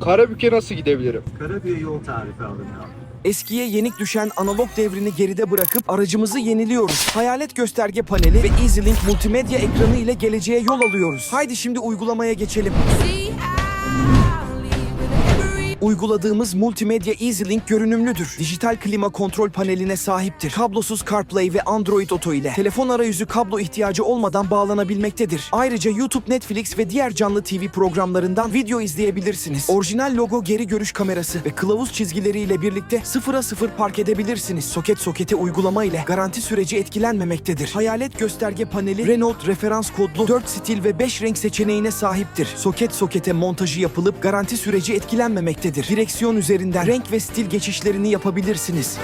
Karabük'e nasıl gidebilirim? Karabük'e yol tarifi alın abi. Eskiye yenik düşen analog devrini geride bırakıp aracımızı yeniliyoruz. Hayalet gösterge paneli ve EasyLink multimedya ekranı ile geleceğe yol alıyoruz. Haydi şimdi uygulamaya geçelim. Uyguladığımız multimedya EasyLink görünümlüdür. Dijital klima kontrol paneline sahiptir. Kablosuz CarPlay ve Android Auto ile telefon arayüzü kablo ihtiyacı olmadan bağlanabilmektedir. Ayrıca YouTube, Netflix ve diğer canlı TV programlarından video izleyebilirsiniz. Orijinal logo geri görüş kamerası ve kılavuz çizgileriyle birlikte sıfıra sıfır park edebilirsiniz. Soket sokete uygulama ile garanti süreci etkilenmemektedir. Hayalet gösterge paneli Renault referans kodlu 4 stil ve 5 renk seçeneğine sahiptir. Soket sokete montajı yapılıp garanti süreci etkilenmemektedir. Direksiyon üzerinden renk ve stil geçişlerini yapabilirsiniz.